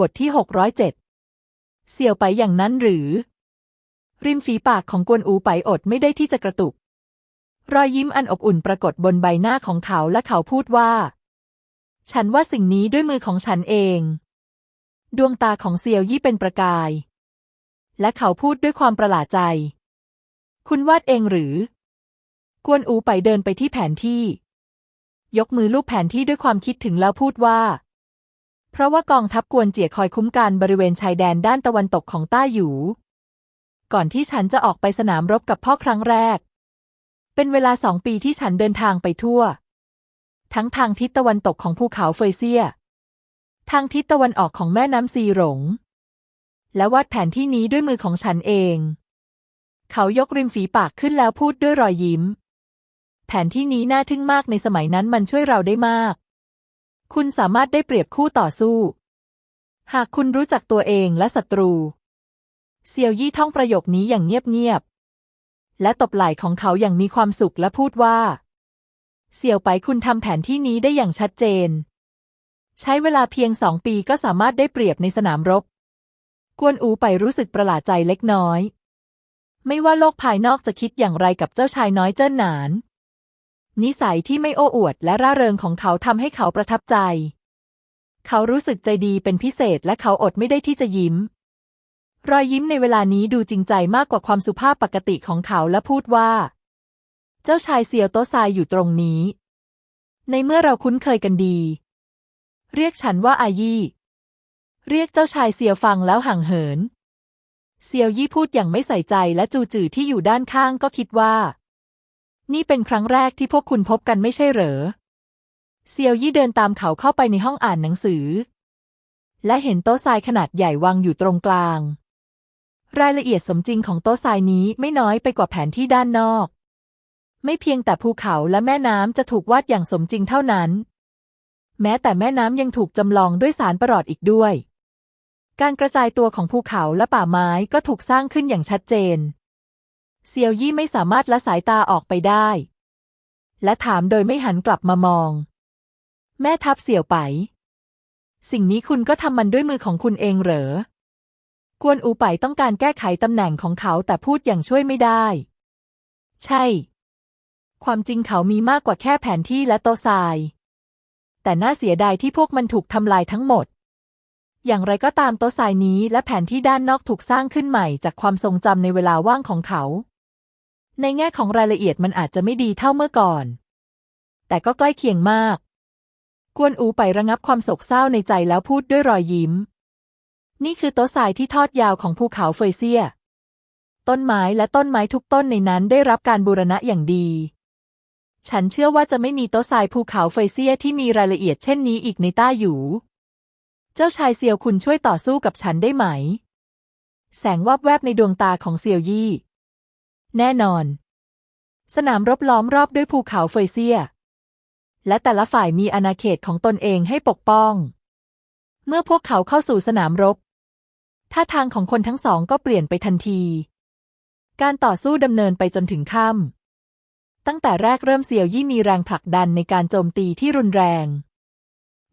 บทที่หกร้อยเจ็ดเสี่ยวไปอย่างนั้นหรือ ริมฝีปากของกวนอูไปอดไม่ได้ที่จะกระตุก รอยยิ้มอันอบอุ่นปรากฏบนใบหน้าของเขาและเขาพูดว่า ฉันว่าสิ่งนี้ด้วยมือของฉันเอง ดวงตาของเซียวยี่เป็นประกาย และเขาพูดด้วยความประหลาดใจ คุณวาดเองหรือ กวนอูไปเดินไปที่แผนที่ ยกมือลูบแผนที่ด้วยความคิดถึงแล้วพูดว่า เพราะว่ากองทัพกวนเจียคอยคุ้มกันบริเวณชายแดนด้านตะวันตกของต้าหยูก่อนที่ฉันจะออกไปสนามรบกับพ่อครั้งแรก เป็นเวลาสองปีที่ฉันเดินทางไปทั่ว ทั้งทางทิศตะวันตกของภูเขาเฟยเซีย ทางทิศตะวันออกของแม่น้ำซีหลง และวาดแผนที่นี้ด้วยมือของฉันเอง เขายกริมฝีปากขึ้นแล้วพูดด้วยรอยยิ้ม แผนที่นี้น่าทึ่งมากในสมัยนั้นมันช่วยเราได้มาก คุณสามารถได้เปรียบคู่ต่อสู้ หากคุณรู้จักตัวเองและศัตรู เซียวยี่ท่องประโยคนี้อย่างเงียบๆ และตบไหล่ของเขาอย่างมีความสุขและพูดว่า เสี่ยวไปคุณทำแผนที่นี้ได้อย่างชัดเจน ใช้เวลาเพียงสองปีก็สามารถได้เปรียบในสนามรบ กวนอูไปรู้สึกประหลาดใจเล็กน้อย ไม่ว่าโลกภายนอกจะคิดอย่างไรกับเจ้าชายน้อยเจิ้นหนาน นิสัยที่ไม่โอ้อวดและร่าเริงของเขาทำให้เขาประทับใจ เขารู้สึกใจดีเป็นพิเศษและเขาอดไม่ได้ที่จะยิ้ม รอยยิ้มในเวลานี้ดูจริงใจมากกว่าความสุภาพปกติของเขาและพูดว่า เจ้าชายเซียวโตซายอยู่ตรงนี้ ในเมื่อเราคุ้นเคยกันดี เรียกฉันว่าอายี่ เรียกเจ้าชายเซียวฟังแล้วห่างเหิน เซียวยี่พูดอย่างไม่ใส่ใจและจูจือที่อยู่ด้านข้างก็คิดว่า นี่เป็นครั้งแรกที่พวกคุณพบกันไม่ใช่เหรอ เซียวยี่เดินตามเขาเข้าไปในห้องอ่านหนังสือ และเห็นโต๊ะทรายขนาดใหญ่วางอยู่ตรงกลาง รายละเอียดสมจริงของโต๊ะทรายนี้ไม่น้อยไปกว่าแผนที่ด้านนอก ไม่เพียงแต่ภูเขาและแม่น้ำจะถูกวาดอย่างสมจริงเท่านั้น แม้แต่แม่น้ำยังถูกจำลองด้วยสารประหลอดอีกด้วย การกระจายตัวของภูเขาและป่าไม้ก็ถูกสร้างขึ้นอย่างชัดเจน เซียวยี่ไม่สามารถละสายตาออกไปได้ และถามโดยไม่หันกลับมามอง แม่ทัพเสี่ยวไป สิ่งนี้คุณก็ทำมันด้วยมือของคุณเองเหรอ กวนอูไปต้องการแก้ไขตำแหน่งของเขาแต่พูดอย่างช่วยไม่ได้ ใช่ ความจริงเขามีมากกว่าแค่แผนที่และโต๊ะทราย แต่น่าเสียดายที่พวกมันถูกทำลายทั้งหมดอย่างไรก็ตามโต๊ะทรายนี้และแผนที่ด้านนอกถูกสร้างขึ้นใหม่จากความทรงจำในเวลาว่างของเขา ในแง่ของรายละเอียดมันอาจจะไม่ดีเท่าเมื่อก่อน แต่ก็ใกล้เคียงมาก กวนอูไประงับความโศกเศร้าในใจแล้วพูดด้วยรอยยิ้ม นี่คือโต๊ะทรายที่ทอดยาวของภูเขาเฟยเซีย ต้นไม้และต้นไม้ทุกต้นในนั้นได้รับการบูรณะอย่างดี ฉันเชื่อว่าจะไม่มีโต๊ะทรายภูเขาเฟยเซียที่มีรายละเอียดเช่นนี้อีกในต้าหยู เจ้าชายเซียวคุณช่วยต่อสู้กับฉันได้ไหม แสงวาบแวบในดวงตาของเซียวยี่ แน่นอน สนามรบล้อมรอบด้วยภูเขาเฟยเซีย และแต่ละฝ่ายมีอาณาเขตของตนเองให้ปกป้อง เมื่อพวกเขาเข้าสู่สนามรบ ท่าทางของคนทั้งสองก็เปลี่ยนไปทันที การต่อสู้ดำเนินไปจนถึงค่ำตั้งแต่แรกเริ่มเซียวยี่มีแรงผลักดันในการโจมตีที่รุนแรง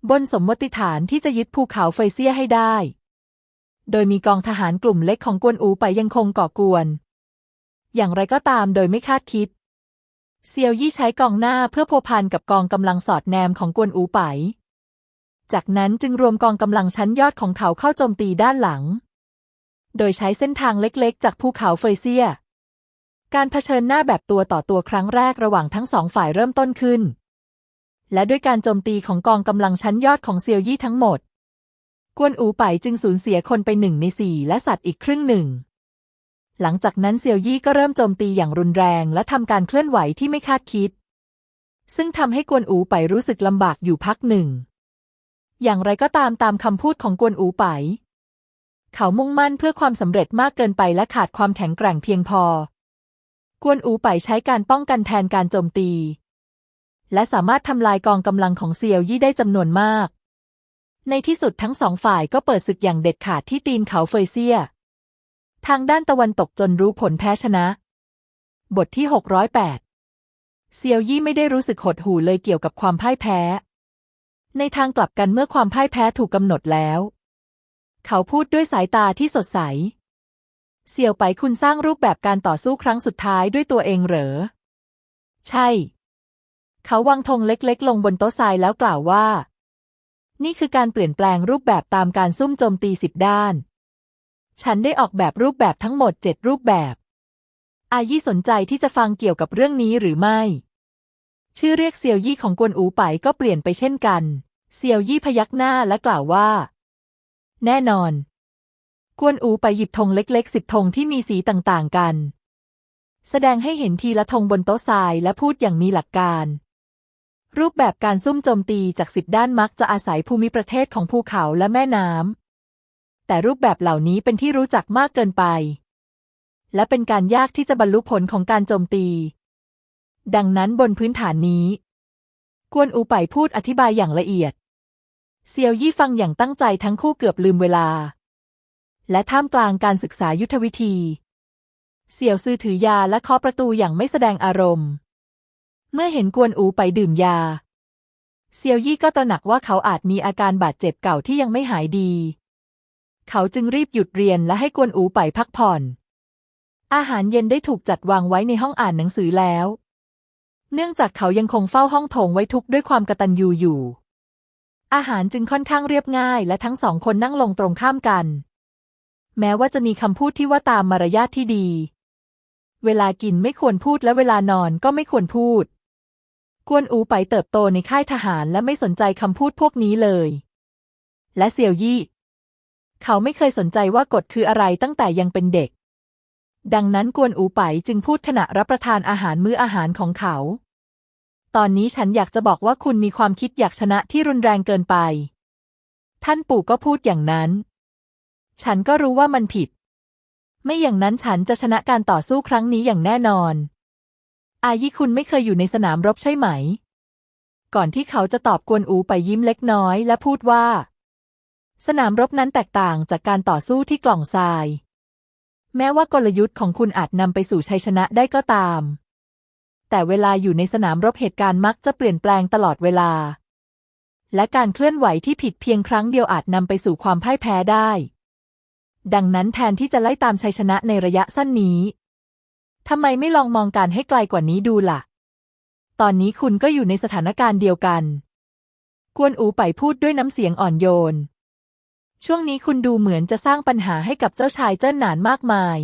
บนสมมติฐานที่จะยึดภูเขาเฟยเซียให้ได้ โดยมีกองทหารกลุ่มเล็กของกวนอูไปยังคงก่อกวน อย่างไรก็ตามโดยไม่คาดคิด เซียวยี่ใช้กองหน้าเพื่อโพพันกับกองกำลังสอดแนมของกวนอูไป จากนั้นจึงรวมกองกำลังชั้นยอดของเขาเข้าโจมตีด้านหลัง โดยใช้เส้นทางเล็กๆ จากภูเขาเฟยเซีย การเผชิญหน้าแบบตัวต่อตัวครั้งแรกระหว่างทั้งสองฝ่ายเริ่มต้นขึ้น และด้วยการโจมตีของกองกำลังชั้นยอดของเซียวยี่ทั้งหมดกวนอูไปจึงสูญเสียคนไปหนึ่งในสี่และสัตว์อีกครึ่งหนึ่ง หลังจากนั้นเซียวยี่ก็เริ่มโจมตีอย่างรุนแรง และทำการเคลื่อนไหวที่ไม่คาดคิด ซึ่งทำให้กวนอูไปรู้สึกลำบากอยู่พักหนึ่ง อย่างไรก็ตามตามคำพูดของกวนอูไป เขามุ่งมั่นเพื่อความสำเร็จมากเกินไปและขาดความแข็งแกร่งเพียงพอ กวนอูไปใช้การป้องกันแทนการโจมตี และสามารถทำลายกองกำลังของเซียวยี่ได้จำนวนมาก ในที่สุดทั้งสองฝ่ายก็เปิดศึกอย่างเด็ดขาดที่ตีนเขาเฟยเซีย ทางด้านตะวันตกจนรู้ผลแพ้ชนะ บทที่ 608 เซียวยี่ไม่ได้รู้สึกหดหู่เลยเกี่ยวกับความพ่ายแพ้ ในทางกลับกันเมื่อความพ่ายแพ้ถูกกำหนดแล้ว เขาพูดด้วยสายตาที่สดใสเสี่ยวไปคุณสร้างรูปแบบการต่อสู้ครั้งสุดท้ายด้วยตัวเองเหรอ ใช่ เขาวางธงเล็กๆ ลงบนโต๊ะทรายแล้วกล่าวว่า นี่คือการเปลี่ยนแปลงรูปแบบตามการซุ่มโจมตีสิบด้าน ฉันได้ออกแบบรูปแบบทั้งหมดเจ็ดรูปแบบ อายี่สนใจที่จะฟังเกี่ยวกับเรื่องนี้หรือไม่ ชื่อเรียกเซียวยี่ของกวนอูไปก็เปลี่ยนไปเช่นกัน เซียวยี่พยักหน้าและกล่าวว่า แน่นอน กวนอูไปหยิบธงเล็กๆสิบธงที่มีสีต่างๆกัน แสดงให้เห็นทีละธงบนโต๊ะทรายและพูดอย่างมีหลักการรูปแบบการซุ่มโจมตีจากสิบด้านมักจะอาศัยภูมิประเทศของภูเขาและแม่น้ำ แต่รูปแบบเหล่านี้เป็นที่รู้จักมากเกินไป และเป็นการยากที่จะบรรลุผลของการโจมตี ดังนั้นบนพื้นฐานนี้ กวนอูไปพูดอธิบายอย่างละเอียด เซียวยี่ฟังอย่างตั้งใจทั้งคู่เกือบลืมเวลา และท่ามกลางการศึกษายุทธวิธี เสี่ยวซือถือยาและเคาะประตูอย่างไม่แสดงอารมณ์ เมื่อเห็นกวนอูไปดื่มยาเซียวยี่ก็ตระหนักว่าเขาอาจมีอาการบาดเจ็บเก่าที่ยังไม่หายดี เขาจึงรีบหยุดเรียนและให้กวนอูไปพักผ่อน อาหารเย็นได้ถูกจัดวางไว้ในห้องอ่านหนังสือแล้ว เนื่องจากเขายังคงเฝ้าห้องโถงไว้ทุกด้วยความกตัญญูอยู่ อาหารจึงค่อนข้างเรียบง่าย และทั้งสองคนนั่งลงตรงข้ามกัน แม้ว่าจะมีคำพูดที่ว่าตามมารยาทที่ดี เวลากินไม่ควรพูดและเวลานอนก็ไม่ควรพูด กวนอูไปเติบโตในค่ายทหารและไม่สนใจคำพูดพวกนี้เลยและเสี่ยวยี่ เขาไม่เคยสนใจว่ากฎคืออะไรตั้งแต่ยังเป็นเด็ก ดังนั้นกวนอูไปจึงพูดขณะรับประทานอาหารมื้ออาหารของเขา ตอนนี้ฉันอยากจะบอกว่าคุณมีความคิดอยากชนะที่รุนแรงเกินไป ท่านปู่ก็พูดอย่างนั้น ฉันก็รู้ว่ามันผิด ไม่อย่างนั้นฉันจะชนะการต่อสู้ครั้งนี้อย่างแน่นอน อายิคุณไม่เคยอยู่ในสนามรบใช่ไหม ก่อนที่เขาจะตอบกวนอูไปยิ้มเล็กน้อยและพูดว่า สนามรบนั้นแตกต่างจากการต่อสู้ที่กล่องทราย แม้ว่ากลยุทธ์ของคุณอาจนำไปสู่ชัยชนะได้ก็ตาม แต่เวลาอยู่ในสนามรบเหตุการณ์มักจะเปลี่ยนแปลงตลอดเวลา และการเคลื่อนไหวที่ผิดเพียงครั้งเดียวอาจนำไปสู่ความพ่ายแพ้ได้ ดังนั้นแทนที่จะไล่ตามชัยชนะในระยะสั้นนี้ทำไมไม่ลองมองการให้ไกลกว่านี้ดูล่ะ ตอนนี้คุณก็อยู่ในสถานการณ์เดียวกัน กวนอูไปพูดด้วยน้ำเสียงอ่อนโยน ช่วงนี้คุณดูเหมือนจะสร้างปัญหาให้กับเจ้าชายเจิ้นหนานมากมาย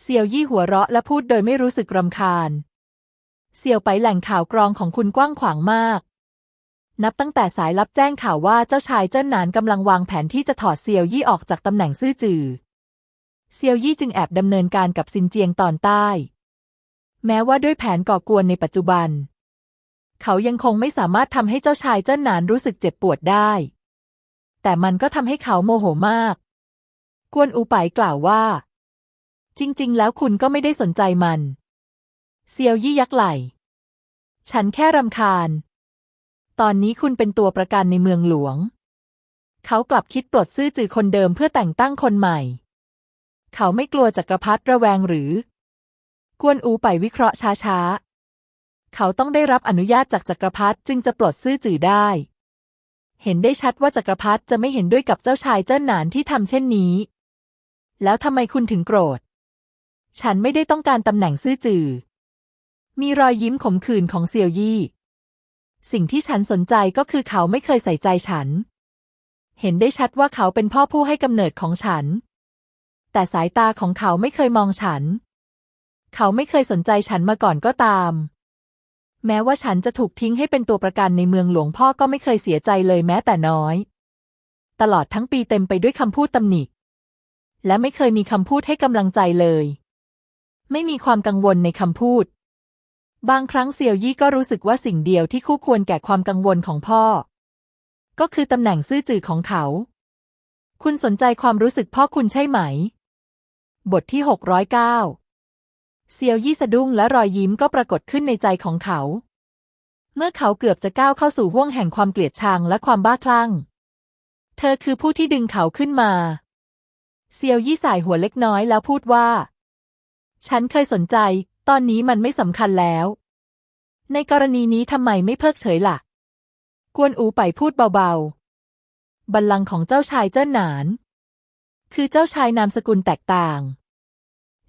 เซียวยี่หัวเราะและพูดโดยไม่รู้สึกรำคาญเซียวไปแหล่งข่าวกรองของคุณกว้างขวางมาก นับตั้งแต่สายลับแจ้งข่าวว่าเจ้าชายเจิ้นหนานกำลังวางแผนที่จะถอดเซียวยี่ออกจากตำแหน่งซื่อจือเซียวยี่จึงแอบดำเนินการกับซินเจียงตอนใต้ แม้ว่าด้วยแผนก่อกวนในปัจจุบัน เขายังคงไม่สามารถทำให้เจ้าชายเจิ้นหนานรู้สึกเจ็บปวดได้ แต่มันก็ทำให้เขาโมโหมาก กวนอูไปกล่าวว่า จริง ๆ แล้วคุณก็ไม่ได้สนใจมัน เซียวยี่ยักไหล ฉันแค่รำคาญ ตอนนี้คุณเป็นตัวประกันในเมืองหลวง เขากลับคิดปลดซื่อจือคนเดิมเพื่อแต่งตั้งคนใหม่ เขาไม่กลัวจักรพรรดิระแวงหรือ กวนอูไปวิเคราะห์ช้าๆ เขาต้องได้รับอนุญาตจากจักรพรรดิจึงจะปลดซื่อจือได้ เห็นได้ชัดว่าจักรพรรดิจะไม่เห็นด้วยกับเจ้าชายเจิ้นหนานที่ทำเช่นนี้ แล้วทำไมคุณถึงโกรธ ฉันไม่ได้ต้องการตำแหน่งซื่อจือ มีรอยยิ้มขมขื่นของเซียวยี่ สิ่งที่ฉันสนใจก็คือเขาไม่เคยใส่ใจฉัน เห็นได้ชัดว่าเขาเป็นพ่อผู้ให้กำเนิดของฉัน แต่สายตาของเขาไม่เคยมองฉัน เขาไม่เคยสนใจฉันมาก่อนก็ตาม แม้ว่าฉันจะถูกทิ้งให้เป็นตัวประกันในเมืองหลวงพ่อก็ไม่เคยเสียใจเลยแม้แต่น้อย ตลอดทั้งปีเต็มไปด้วยคำพูดตำหนิ และไม่เคยมีคำพูดให้กำลังใจเลย ไม่มีความกังวลในคำพูด บางครั้งเซียวยี่ก็รู้สึกว่าสิ่งเดียวที่คู่ควรแก่ความกังวลของพ่อ ก็คือตำแหน่งซื่อจื่อของเขา คุณสนใจความรู้สึกพ่อคุณใช่ไหม บทที่ 609 เซียวยี่สะดุ้งและรอยยิ้มก็ปรากฏขึ้นในใจของเขา เมื่อเขาเกือบจะก้าวเข้าสู่ห้วงแห่งความเกลียดชังและความบ้าคลั่ง เธอคือผู้ที่ดึงเขาขึ้นมา เซียวยี่สายหัวเล็กน้อยแล้วพูดว่า ฉันเคยสนใจ ตอนนี้มันไม่สำคัญแล้ว ในกรณีนี้ทำไมไม่เพิกเฉยละ่ะ กวนอูไปพูดเบาๆ บัลลังก์ของเจ้าชายเจิ้นหนาน คือเจ้าชายนามสกุลแตกต่าง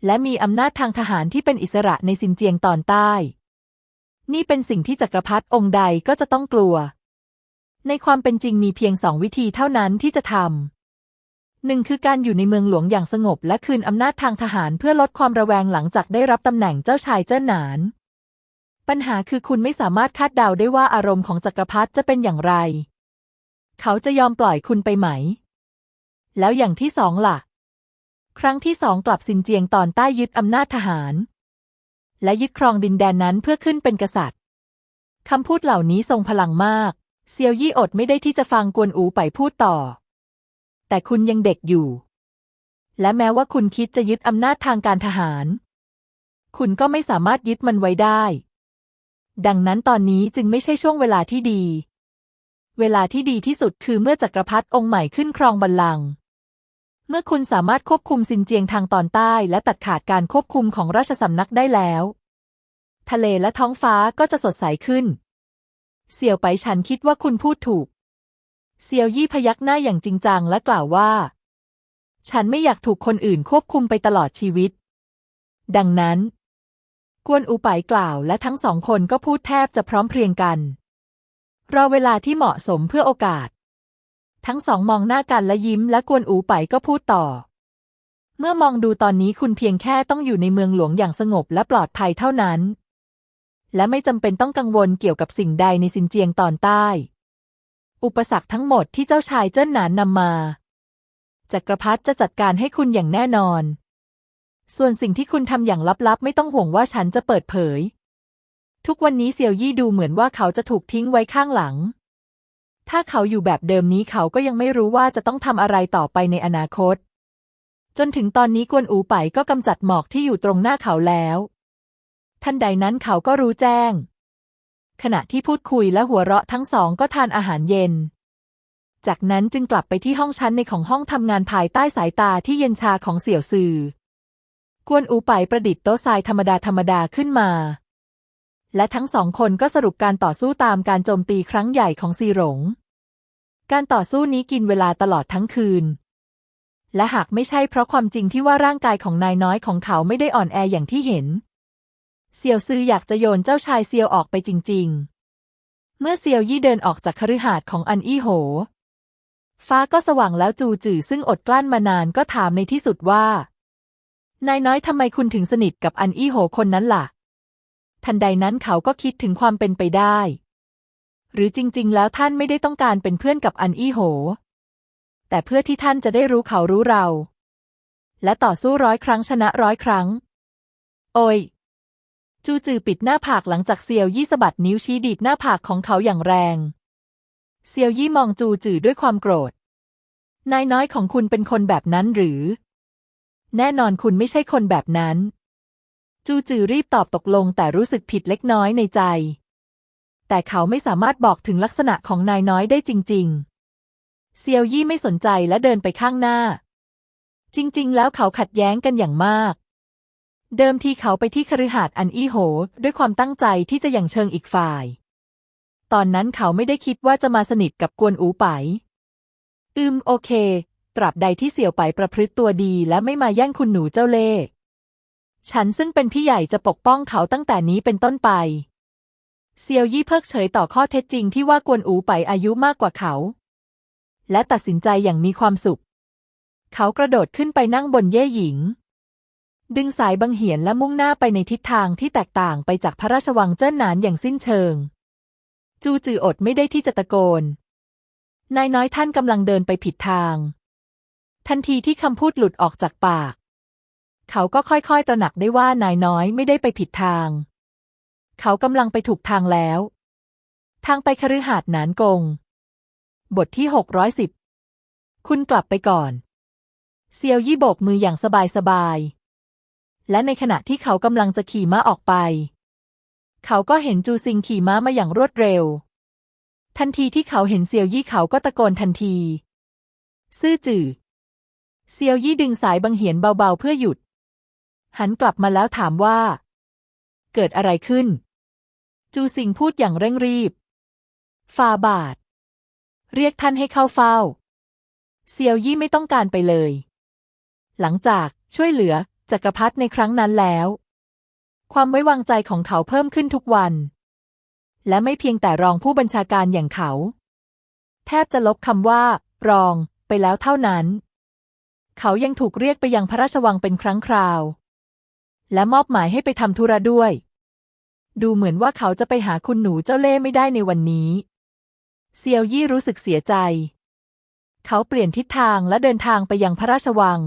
และมีอำนาจทางทหารที่เป็นอิสระในซินเจียงตอนใต้ นี่เป็นสิ่งที่จักรพรรดิองค์ใดก็จะต้องกลัว ในความเป็นจริงมีเพียงสองวิธีเท่านั้นที่จะทำหนึ่งคือการอยู่ในเมืองหลวงอย่างสงบ และคืนอำนาจทางทหารเพื่อลดความระแวงหลังจากได้รับตำแหน่งเจ้าชายเจิ้นหนาน ปัญหาคือคุณไม่สามารถคาดเดาได้ว่าอารมณ์ของจักรพรรดิจะเป็นอย่างไร เขาจะยอมปล่อยคุณไปไหม แล้วอย่างที่สองล่ะ ครั้งที่สองกลับซินเจียงตอนใต้ยึดอำนาจทหาร และยึดครองดินแดนนั้นเพื่อขึ้นเป็นกษัตริย์คำพูดเหล่านี้ทรงพลังมาก เซียวยี่อดไม่ได้ที่จะฟังกวนอูไปพูดต่อ แต่คุณยังเด็กอยู่ และแม้ว่าคุณคิดจะยึดอำนาจทางการทหาร คุณก็ไม่สามารถยึดมันไว้ได้ ดังนั้นตอนนี้จึงไม่ใช่ช่วงเวลาที่ดี เวลาที่ดีที่สุดคือเมื่อจักรพรรดิองค์ใหม่ขึ้นครองบัลลังก์ เมื่อคุณสามารถควบคุมซินเจียงทางตอนใต้ และตัดขาดการควบคุมของราชสำนักได้แล้ว ทะเลและท้องฟ้าก็จะสดใสขึ้น เสี่ยวไปฉันคิดว่าคุณพูดถูกเซี่ยวยี่พยักหน้าอย่างจริงจังและกล่าวว่า ฉันไม่อยากถูกคนอื่นควบคุมไปตลอดชีวิต ดังนั้น กวนอูไปกล่าวและทั้งสองคนก็พูดแทบจะพร้อมเพรียงกัน รอเวลาที่เหมาะสมเพื่อโอกาส ทั้งสองมองหน้ากันและยิ้มและกวนอูไปก็พูดต่อ เมื่อมองดูตอนนี้คุณเพียงแค่ต้องอยู่ในเมืองหลวงอย่างสงบและปลอดภัยเท่านั้น และไม่จำเป็นต้องกังวลเกี่ยวกับสิ่งใดในซินเจียงตอนใต้ อุปสรรคทั้งหมดที่เจ้าชายเจิ้นหนานนำมาจักรพรรดิจะจัดการให้คุณอย่างแน่นอน ส่วนสิ่งที่คุณทำอย่างลับๆ ไม่ต้องห่วงว่าฉันจะเปิดเผย ทุกวันนี้เซียวยี่ดูเหมือนว่าเขาจะถูกทิ้งไว้ข้างหลัง ถ้าเขาอยู่แบบเดิมนี้เขาก็ยังไม่รู้ว่าจะต้องทำอะไรต่อไปในอนาคต จนถึงตอนนี้กวนอูไปก็กำจัดหมอกที่อยู่ตรงหน้าเขาแล้วทันใดนั้นเขาก็รู้แจ้ง ขณะที่พูดคุยและหัวเราะทั้งสองก็ทานอาหารเย็น จากนั้นจึงกลับไปที่ห้องชั้นในของห้องทำงานภายใต้สายตาที่เย็นชาของเสี่ยวซือกวนอูไปประดิษฐ์โต๊ะทรายธรรมดาธรรมดาขึ้นมา และทั้งสองคนก็สรุปการต่อสู้ตามการโจมตีครั้งใหญ่ของซีหลง การต่อสู้นี้กินเวลาตลอดทั้งคืน และหากไม่ใช่เพราะความจริงที่ว่าร่างกายของนายน้อยของเขาไม่ได้อ่อนแออย่างที่เห็น เซียวซืออยากจะโยนเจ้าชายเซียวออกไปจริง ๆ เมื่อเซียวยี่เดินออกจากคฤหาสน์ของอันอี้โห ฟ้าก็สว่างแล้วจูจือซึ่งอดกลั้นมานานก็ถามในที่สุดว่านายน้อยทำไมคุณถึงสนิทกับอันอี้โหคนนั้นล่ะ ทันใดนั้นเขาก็คิดถึงความเป็นไปได้ หรือจริง ๆ แล้วท่านไม่ได้ต้องการเป็นเพื่อนกับอันอี้โห แต่เพื่อที่ท่านจะได้รู้เขารู้เรา และต่อสู้ร้อยครั้งชนะร้อยครั้ง โอยจูจือปิดหน้าผากหลังจากเซียวยี่สะบัดนิ้วชี้ดีดหน้าผากของเขาอย่างแรง เซียวยี่มองจูจือด้วยความโกรธ นายน้อยของคุณเป็นคนแบบนั้นหรือ แน่นอนคุณไม่ใช่คนแบบนั้น จูจือรีบตอบตกลงแต่รู้สึกผิดเล็กน้อยในใจ แต่เขาไม่สามารถบอกถึงลักษณะของนายน้อยได้จริง ๆ เซียวยี่ไม่สนใจและเดินไปข้างหน้า จริง ๆ แล้วเขาขัดแย้งกันอย่างมาก เดิมทีเขาไปที่คฤหาสน์อันอี้โห ด้วยความตั้งใจที่จะอย่างเชิงอีกฝ่าย ตอนนั้นเขาไม่ได้คิดว่าจะมาสนิทกับกวนอูไป อืมโอเค ตราบใดที่เสี่ยวไปประพฤติตัวดีและไม่มาแย่งคุณหนูเจ้าเล่ห์ฉันซึ่งเป็นพี่ใหญ่จะปกป้องเขาตั้งแต่นี้เป็นต้นไป เซียวยี่เพิกเฉยต่อข้อเท็จจริงที่ว่ากวนอูไปอายุมากกว่าเขา และตัดสินใจอย่างมีความสุข เขากระโดดขึ้นไปนั่งบนเย่หญิง ดึงสายบังเหียนและมุ่งหน้าไปในทิศทางที่แตกต่างไปจากพระราชวังเจิ้นหนานอย่างสิ้นเชิง จูจืออดไม่ได้ที่จะตะโกน นายน้อยท่านกำลังเดินไปผิดทาง ทันทีที่คำพูดหลุดออกจากปาก เขาก็ค่อยๆตระหนักได้ว่านายน้อยไม่ได้ไปผิดทาง เขากำลังไปถูกทางแล้ว ทางไปคฤหาสน์หนานกง บทที่หกร้อยสิบคุณกลับไปก่อน เซียวยี่โบกมืออย่างสบายๆและในขณะที่เขากำลังจะขี่ม้าออกไป เขาก็เห็นจูซิงขี่ม้ามาอย่างรวดเร็ว ทันทีที่เขาเห็นเซียวยี่เขาก็ตะโกนทันที ซื่อจื่อ เซียวยี่ดึงสายบังเหียนเบาๆเพื่อหยุด หันกลับมาแล้วถามว่า เกิดอะไรขึ้น จูซิงพูดอย่างเร่งรีบฟาบาท เรียกท่านให้เข้าเฝ้า เซียวยี่ไม่ต้องการไปเลย หลังจากช่วยเหลือจักรพรรดิในครั้งนั้นแล้ว ความไว้วางใจของเขาเพิ่มขึ้นทุกวัน และไม่เพียงแต่รองผู้บัญชาการอย่างเขา แทบจะลบคำว่า รองไปแล้วเท่านั้น เขายังถูกเรียกไปยังพระราชวังเป็นครั้งคราว และมอบหมายให้ไปทำธุระด้วย ดูเหมือนว่าเขาจะไปหาคุณหนูเจ้าเล่ไม่ได้ในวันนี้ เซียวยี่รู้สึกเสียใจ เขาเปลี่ยนทิศทางและเดินทางไปยังพระราชวัง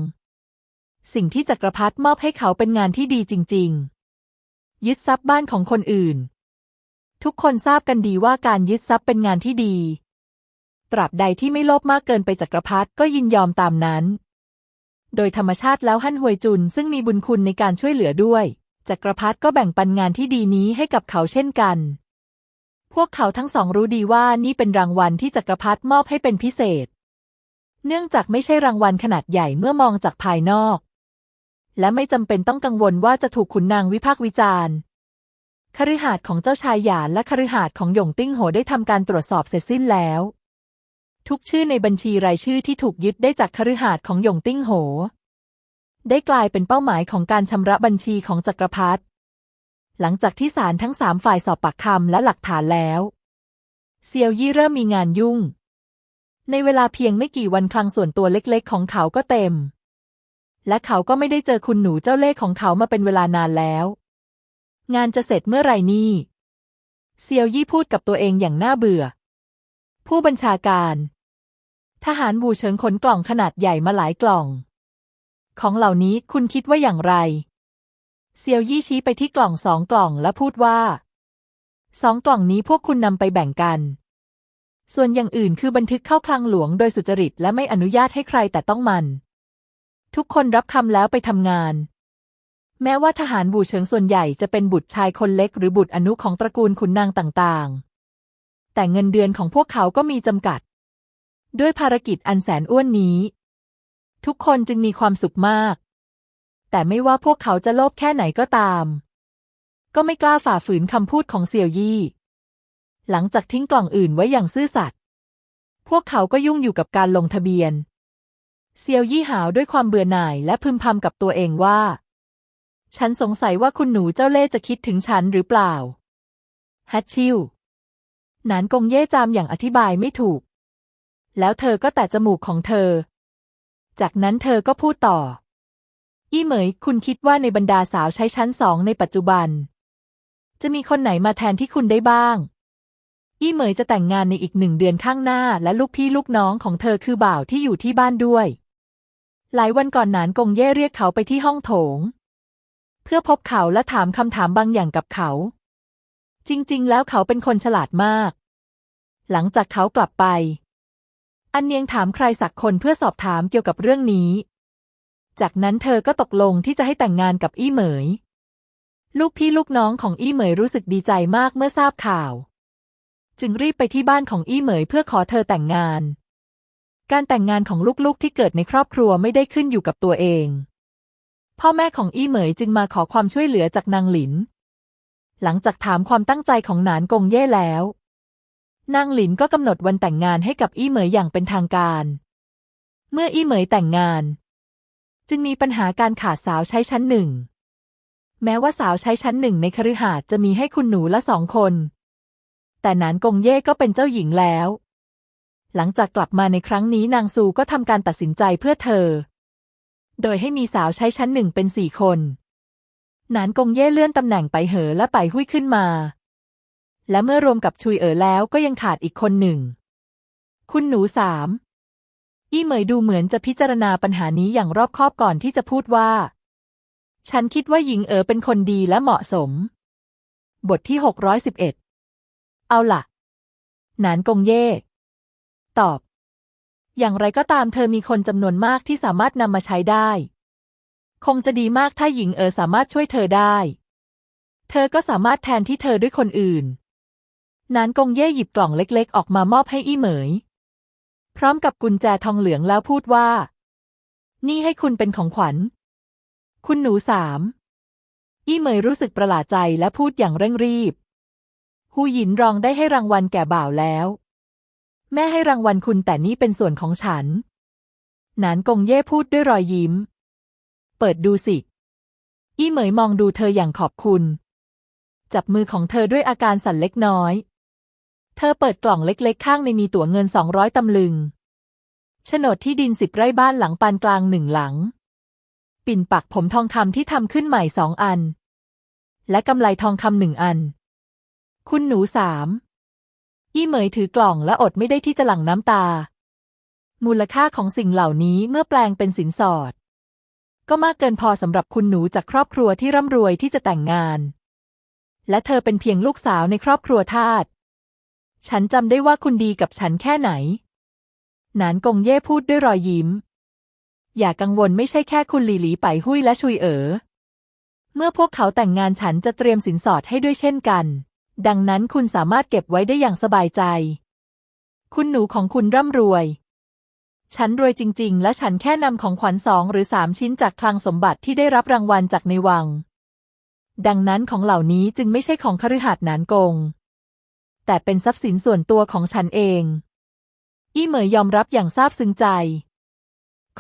สิ่งที่จักรพรรดิมอบให้เขาเป็นงานที่ดีจริง ๆ ยึดทรัพย์บ้านของคนอื่น ทุกคนทราบกันดีว่าการยึดทรัพย์เป็นงานที่ดี ตราบใดที่ไม่โลภมากเกินไปจักรพรรดิก็ยินยอมตามนั้น โดยธรรมชาติแล้วฮั่นฮวยจุนซึ่งมีบุญคุณในการช่วยเหลือด้วย จักรพรรดิก็แบ่งปันงานที่ดีนี้ให้กับเขาเช่นกัน พวกเขาทั้งสองรู้ดีว่านี่เป็นรางวัลที่จักรพรรดิมอบให้เป็นพิเศษ เนื่องจากไม่ใช่รางวัลขนาดใหญ่เมื่อมองจากภายนอก และไม่จำเป็นต้องกังวลว่าจะถูกขุนนางวิพากษ์วิจารณ์คฤหาสน์ของเจ้าชายหยานและคฤหาสน์ของหยงติ้งโหได้ทำการตรวจสอบเสร็จสิ้นแล้ว ทุกชื่อในบัญชีรายชื่อที่ถูกยึดได้จากคฤหาสน์ของหยงติ้งโห ได้กลายเป็นเป้าหมายของการชำระบัญชีของจักรพรรดิหลังจากที่ศาลทั้งสามฝ่ายสอบปากคำและหลักฐานแล้วเซียวยี่เริ่มมีงานยุ่ง ในเวลาเพียงไม่กี่วันคลังส่วนตัวเล็กๆ ของเขาก็เต็ม และเขาก็ไม่ได้เจอคุณหนูเจ้าเล่ห์ของเขามาเป็นเวลานานแล้ว งานจะเสร็จเมื่อไหร่นี่เซียวยี่พูดกับตัวเองอย่างน่าเบื่อ ผู้บัญชาการ ทหารบูเฉิงขนกล่องขนาดใหญ่มาหลายกล่อง ของเหล่านี้คุณคิดว่าอย่างไร เซียวยี่ชี้ไปที่กล่องสองกล่องและพูดว่า สองกล่องนี้พวกคุณนำไปแบ่งกัน ส่วนอย่างอื่นคือบันทึกเข้าคลังหลวงโดยสุจริตและไม่อนุญาตให้ใครแต่ต้องมัน ทุกคนรับคำแล้วไปทำงาน แม้ว่าทหารบูเฉิงส่วนใหญ่จะเป็นบุตรชายคนเล็กหรือบุตรอนุของตระกูลขุนนางต่างๆ แต่เงินเดือนของพวกเขาก็มีจำกัด ด้วยภารกิจอันแสนอ้วนนี้ ทุกคนจึงมีความสุขมาก แต่ไม่ว่าพวกเขาจะโลภแค่ไหนก็ตาม ก็ไม่กล้าฝ่าฝืนคำพูดของเสี่ยวยี่ หลังจากทิ้งกล่องอื่นไว้อย่างซื่อสัตย์ พวกเขาก็ยุ่งอยู่กับการลงทะเบียนเซียวยี่หาวด้วยความเบื่อหน่ายและพึมพำกับตัวเองว่า ฉันสงสัยว่าคุณหนูเจ้าเล่จะคิดถึงฉันหรือเปล่า ฮัตชิว นานกงเย่จามอย่างอธิบายไม่ถูก แล้วเธอก็แตะจมูกของเธอ จากนั้นเธอก็พูดต่อ อี้เหมย คุณคิดว่าในบรรดาสาวใช้ชั้นสองในปัจจุบัน จะมีคนไหนมาแทนที่คุณได้บ้าง อี้เหมยจะแต่งงานในอีกหนึ่งเดือนข้างหน้า และลูกพี่ลูกน้องของเธอคือบ่าวที่อยู่ที่บ้านด้วย หลายวันก่อนหนานกงเย่เรียกเขาไปที่ห้องโถง เพื่อพบเขาและถามคำถามบางอย่างกับเขา จริง ๆ แล้วเขาเป็นคนฉลาดมาก หลังจากเขากลับไป อันเนียงถามใครสักคนเพื่อสอบถามเกี่ยวกับเรื่องนี้ จากนั้นเธอก็ตกลงที่จะให้แต่งงานกับอี้เหมย ลูกพี่ลูกน้องของอี้เหมยรู้สึกดีใจมากเมื่อทราบข่าว จึงรีบไปที่บ้านของอี้เหมยเพื่อขอเธอแต่งงาน การแต่งงานของลูกๆที่เกิดในครอบครัวไม่ได้ขึ้นอยู่กับตัวเอง พ่อแม่ของอี้เหมยจึงมาขอความช่วยเหลือจากนางหลิน หลังจากถามความตั้งใจของหนานกงเย่แล้ว นางหลินก็กำหนดวันแต่งงานให้กับอี้เหมยอย่างเป็นทางการ เมื่ออี้เหมยแต่งงาน จึงมีปัญหาการขาดสาวใช้ชั้นหนึ่ง แม้ว่าสาวใช้ชั้นหนึ่งในคฤหาสน์จะมีให้คุณหนูละสองคน แต่หนานกงเย่ก็เป็นเจ้าหญิงแล้ว หลังจากกลับมาในครั้งนี้นางซูก็ทำการตัดสินใจเพื่อเธอ โดยให้มีสาวใช้ชั้นหนึ่งเป็นสี่คน หนานกงเย่เลื่อนตำแหน่งไปเหอและไปหุ้ยขึ้นมา และเมื่อรวมกับชุยเอ๋อแล้วก็ยังขาดอีกคนหนึ่ง คุณหนูสามอี้เหมยดูเหมือนจะพิจารณาปัญหานี้อย่างรอบคอบก่อนที่จะพูดว่า ฉันคิดว่าหญิงเอ๋อเป็นคนดีและเหมาะสม บทที่หกร้อยสิบเอ็ดเอาล่ะหนานกงเย่ ตอบ อย่างไรก็ตามเธอมีคนจำนวนมากที่สามารถนำมาใช้ได้ คงจะดีมากถ้าหญิงเอ๋อสามารถช่วยเธอได้ เธอก็สามารถแทนที่เธอด้วยคนอื่น นานกงเย่หยิบกล่องเล็กๆ ออกมามอบให้อี้เหมย พร้อมกับกุญแจทองเหลืองแล้วพูดว่า นี่ให้คุณเป็นของขวัญ คุณหนูสาม อี้เหมยรู้สึกประหลาดใจและพูดอย่างเร่งรีบฮูหยินรองได้ให้รางวัลแก่บ่าวแล้ว แม่ให้รางวัลคุณแต่นี่เป็นส่วนของฉัน นานกงเย่พูดด้วยรอยยิ้ม เปิดดูสิ อี้เหมยมองดูเธออย่างขอบคุณจับมือของเธอด้วยอาการสั่นเล็กน้อย เธอเปิดกล่องเล็กๆ ข้างในมีตั๋วเงินสองร้อยตำลึง โฉนดที่ดินสิบไร่บ้านหลังปานกลางหนึ่งหลัง ปิ่นปักผมทองคำที่ทำขึ้นใหม่สองอัน และกำไลทองคำหนึ่งอัน คุณหนูสามอี้เหมยถือกล่องและอดไม่ได้ที่จะหลั่งน้ำตา มูลค่าของสิ่งเหล่านี้เมื่อแปลงเป็นสินสอด ก็มากเกินพอสำหรับคุณหนูจากครอบครัวที่ร่ำรวยที่จะแต่งงาน และเธอเป็นเพียงลูกสาวในครอบครัวทาส ฉันจำได้ว่าคุณดีกับฉันแค่ไหน หนานกงเย่พูดด้วยรอยยิ้ม อย่ากังวลไม่ใช่แค่คุณหลีหลีไปหุ้ยและชุยเอ๋อ เมื่อพวกเขาแต่งงานฉันจะเตรียมสินสอดให้ด้วยเช่นกัน ดังนั้นคุณสามารถเก็บไว้ได้อย่างสบายใจ คุณหนูของคุณร่ำรวย ฉันรวยจริง ๆ และฉันแค่นำของขวัญสองหรือสามชิ้นจากคลังสมบัติที่ได้รับรางวัลจากในวัง ดังนั้นของเหล่านี้จึงไม่ใช่ของคฤหัสถ์หนานกง แต่เป็นทรัพย์สินส่วนตัวของฉันเอง อี้เหมยยอมรับอย่างซาบซึ้งใจ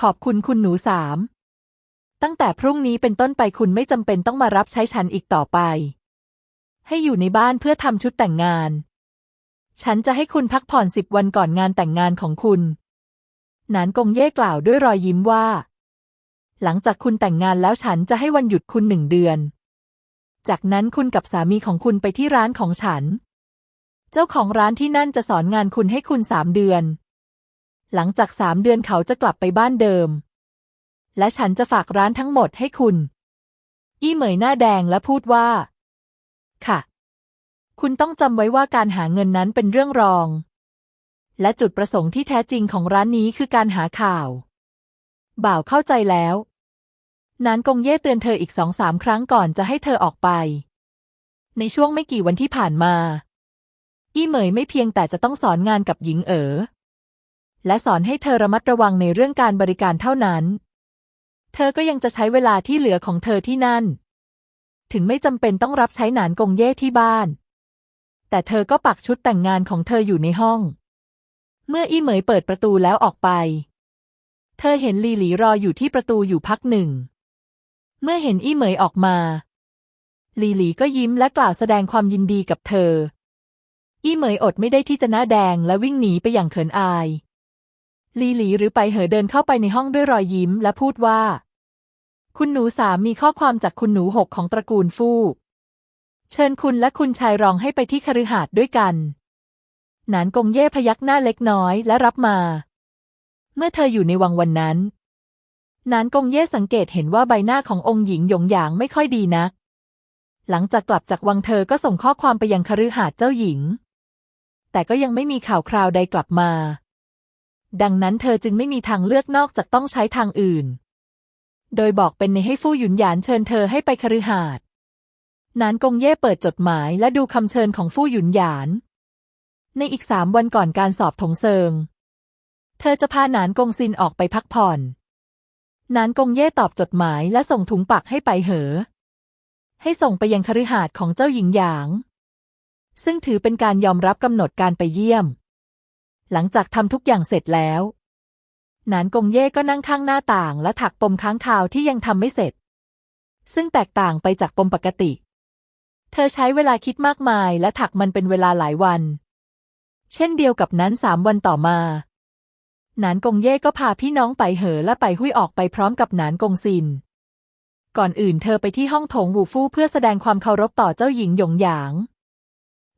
ขอบคุณคุณหนูสาม ตั้งแต่พรุ่งนี้เป็นต้นไปคุณไม่จำเป็นต้องมารับใช้ฉันอีกต่อไป ให้อยู่ในบ้านเพื่อทำชุดแต่งงาน ฉันจะให้คุณพักผ่อนสิบวันก่อนงานแต่งงานของคุณหนานกงเย่กล่าวด้วยรอยยิ้มว่า หลังจากคุณแต่งงานแล้วฉันจะให้วันหยุดคุณหนึ่งเดือน จากนั้นคุณกับสามีของคุณไปที่ร้านของฉัน เจ้าของร้านที่นั่นจะสอนงานคุณให้คุณสามเดือน หลังจากสามเดือนเขาจะกลับไปบ้านเดิม และฉันจะฝากร้านทั้งหมดให้คุณ อี้เหมยหน้าแดงและพูดว่า ค่ะ คุณต้องจำไว้ว่าการหาเงินนั้นเป็นเรื่องรอง และจุดประสงค์ที่แท้จริงของร้านนี้คือการหาข่าว บ่าวเข้าใจแล้ว นานกงเย่เตือนเธออีกสองสามครั้งก่อนจะให้เธอออกไป ในช่วงไม่กี่วันที่ผ่านมา อี้เหมยไม่เพียงแต่จะต้องสอนงานกับหญิงเอ๋อ และสอนให้เธอระมัดระวังในเรื่องการบริการเท่านั้น เธอก็ยังจะใช้เวลาที่เหลือของเธอที่นั่น ถึงไม่จำเป็นต้องรับใช้หนานกงเย่ที่บ้าน แต่เธอก็ปักชุดแต่งงานของเธออยู่ในห้อง เมื่ออี้เหมยเปิดประตูแล้วออกไป เธอเห็นลีหลีรออยู่ที่ประตูอยู่พักหนึ่ง เมื่อเห็นอี้เหมยออกมา ลีหลีก็ยิ้มและกล่าวแสดงความยินดีกับเธอ อี้เหมยอดไม่ได้ที่จะหน้าแดงและวิ่งหนีไปอย่างเขินอาย ลีหลีหรือไปเหอเดินเข้าไปในห้องด้วยรอยยิ้มและพูดว่า คุณหนูสามมีข้อความจากคุณหนูหกของตระกูลฟู่ เชิญคุณและคุณชายรองให้ไปที่คฤหาสน์ด้วยกัน หนานกงเย่พยักหน้าเล็กน้อยและรับมา เมื่อเธออยู่ในวังวันนั้น นานกงเย่สังเกตเห็นว่าใบหน้าขององค์หญิงหยงหยางไม่ค่อยดีนัก หลังจากกลับจากวังเธอก็ส่งข้อความไปยังคฤหาสน์เจ้าหญิง แต่ก็ยังไม่มีข่าวคราวใดกลับมา ดังนั้นเธอจึงไม่มีทางเลือกนอกจากต้องใช้ทางอื่น โดยบอกเป็นในให้ฟู่หยุนหยานเชิญเธอให้ไปคฤหาสน์นานกงเย่เปิดจดหมายและดูคำเชิญของฟู่หยุนหยาน ในอีกสามวันก่อนการสอบถงเซิง เธอจะพาหนานกงซินออกไปพักผ่อนนานกงเย่ตอบจดหมายและส่งถุงปักให้ไปเหอ ให้ส่งไปยังคฤหาสน์ของเจ้าหญิงหยาง ซึ่งถือเป็นการยอมรับกำหนดการไปเยี่ยม หลังจากทำทุกอย่างเสร็จแล้ว หนานกงเย่ก็นั่งข้างหน้าต่างและถักปมค้างคาวที่ยังทำไม่เสร็จ ซึ่งแตกต่างไปจากปมปกติ เธอใช้เวลาคิดมากมายและถักมันเป็นเวลาหลายวัน เช่นเดียวกับนั้นสามวันต่อมา หนานกงเย่ก็พาพี่น้องไปเหอและไปหุยออกไปพร้อมกับหนานกงซินก่อนอื่นเธอไปที่ห้องโถงหูฟู่เพื่อแสดงความเคารพต่อเจ้าหญิงหยงหยาง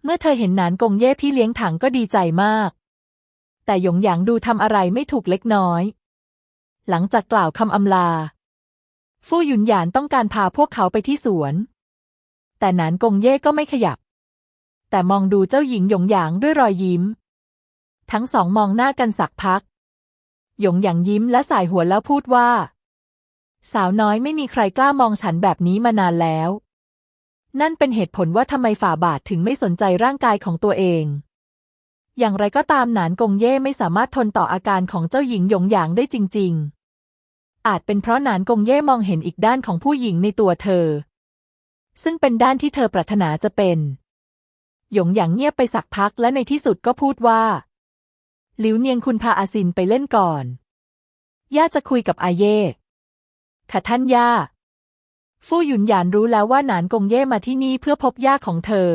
เมื่อเธอเห็นหนานกงเย่พี่เลี้ยงถังก็ดีใจมาก แต่หยงหยางดูทำอะไรไม่ถูกเล็กน้อย หลังจากกล่าวคำอำลา ฟู่หยุนหยานต้องการพาพวกเขาไปที่สวน แต่หนานกงเย่ก็ไม่ขยับ แต่มองดูเจ้าหญิงหยงหยางด้วยรอยยิ้ม ทั้งสองมองหน้ากันสักพัก หยงหยางยิ้มและสายหัวแล้วพูดว่า สาวน้อยไม่มีใครกล้ามองฉันแบบนี้มานานแล้ว นั่นเป็นเหตุผลว่าทำไมฝ่าบาทถึงไม่สนใจร่างกายของตัวเอง อย่างไรก็ตามหนานกงเย่ไม่สามารถทนต่ออาการของเจ้าหญิงหยงหยางได้จริง ๆ อาจเป็นเพราะหนานกงเย่มองเห็นอีกด้านของผู้หญิงในตัวเธอ ซึ่งเป็นด้านที่เธอปรารถนาจะเป็น หยงหยางเงียบไปสักพักและในที่สุดก็พูดว่า หลิวเนียงคุณพาอาซินไปเล่นก่อน ย่าจะคุยกับอาเย่ค่ะท่านย่า ฟู่หยุนหยานรู้แล้วว่าหนานกงเย่มาที่นี่เพื่อพบย่าของเธอ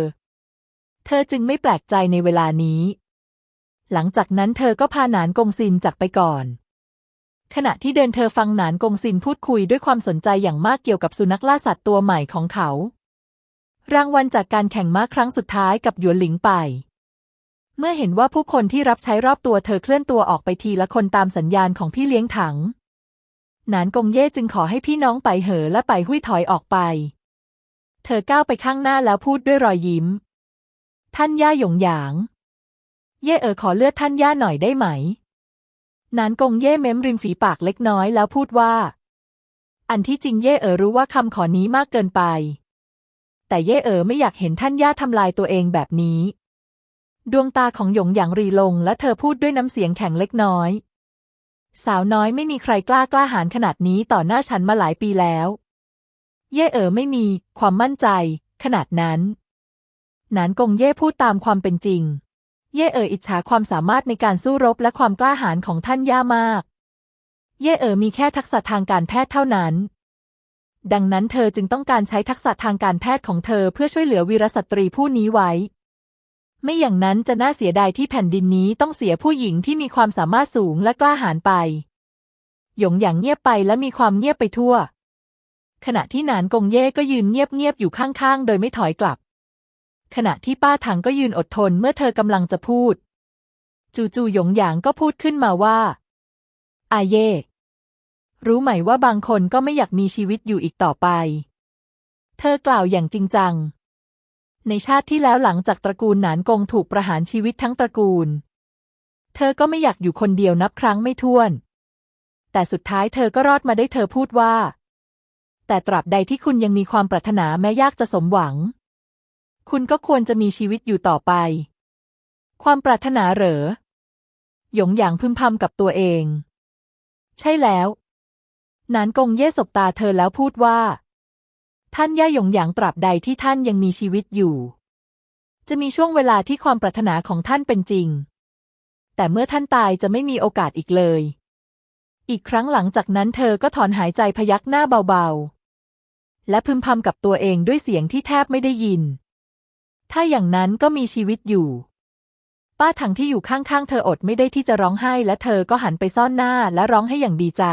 เธอจึงไม่แปลกใจในเวลานี้ หลังจากนั้นเธอก็พาหนานกงซินจากไปก่อน ขณะที่เดินเธอฟังหนานกงซินพูดคุยด้วยความสนใจอย่างมากเกี่ยวกับสุนัขล่าสัตว์ตัวใหม่ของเขา รางวัลจากการแข่งม้าครั้งสุดท้ายกับหยวนหลิงไป เมื่อเห็นว่าผู้คนที่รับใช้รอบตัวเธอเคลื่อนตัวออกไปทีละคนตามสัญญาณของพี่เลี้ยงถัง นานกงเย่จึงขอให้พี่น้องไปเหอและไปหุ้ยถอยออกไป เธอก้าวไปข้างหน้าแล้วพูดด้วยรอยยิ้ม ท่านย่าหยงหยาง เย่เอ๋อขอเลือดท่านย่าหน่อยได้ไหม นานกงเย่เม้มริมฝีปากเล็กน้อยแล้วพูดว่า อันที่จริงเย่เอ๋อรู้ว่าคำขอนี้มากเกินไป แต่เย่เอ๋อไม่อยากเห็นท่านย่าทำลายตัวเองแบบนี้ ดวงตาของหยงหยางรีลงและเธอพูดด้วยน้ำเสียงแข็งเล็กน้อย สาวน้อยไม่มีใครกล้ากล้าหาญขนาดนี้ต่อหน้าฉันมาหลายปีแล้ว เย่เอ๋อไม่มีความมั่นใจ ขนาดนั้นนานกงเย่พูดตามความเป็นจริง เย่เอ๋ออิจฉาความสามารถในการสู้รบและความกล้าหาญของท่านย่ามาก เย่เอ๋อมีแค่ทักษะทางการแพทย์เท่านั้น ดังนั้นเธอจึงต้องการใช้ทักษะทางการแพทย์ของเธอเพื่อช่วยเหลือวีรสตรีผู้นี้ไว้ ไม่อย่างนั้นจะน่าเสียดายที่แผ่นดินนี้ต้องเสียผู้หญิงที่มีความสามารถสูงและกล้าหาญไป หยงหยางเงียบไปและมีความเงียบไปทั่ว ขณะที่หนานกงเย่ก็ยืนเงียบๆอยู่ข้างๆ โดยไม่ถอยกลับ ขณะที่ป้าถังก็ยืนอดทนเมื่อเธอกำลังจะพูด จู่ๆหยงหยางก็พูดขึ้นมาว่า อาเย่รู้ไหมว่าบางคนก็ไม่อยากมีชีวิตอยู่อีกต่อไป เธอกล่าวอย่างจริงจัง ในชาติที่แล้วหลังจากตระกูลหนานกงถูกประหารชีวิตทั้งตระกูล เธอก็ไม่อยากอยู่คนเดียวนับครั้งไม่ถ้วน แต่สุดท้ายเธอก็รอดมาได้เธอพูดว่า แต่ตราบใดที่คุณยังมีความปรารถนาแม้ยากจะสมหวัง คุณก็ควรจะมีชีวิตอยู่ต่อไป ความปรารถนาเหรอ หยงหยางพึมพำกับตัวเอง ใช่แล้วหนานกงเย่สบตาเธอแล้วพูดว่า ท่านย่าหยงหยางตราบใดที่ท่านยังมีชีวิตอยู่ จะมีช่วงเวลาที่ความปรารถนาของท่านเป็นจริง แต่เมื่อท่านตายจะไม่มีโอกาสอีกเลย อีกครั้งหลังจากนั้นเธอก็ถอนหายใจพยักหน้าเบาๆ และพึมพำกับตัวเองด้วยเสียงที่แทบไม่ได้ยิน ถ้าอย่างนั้นก็มีชีวิตอยู่ ป้าถังที่อยู่ข้างๆ เธออดไม่ได้ที่จะร้องไห้และเธอก็หันไปซ่อนหน้าและร้องให้อย่างดีใจ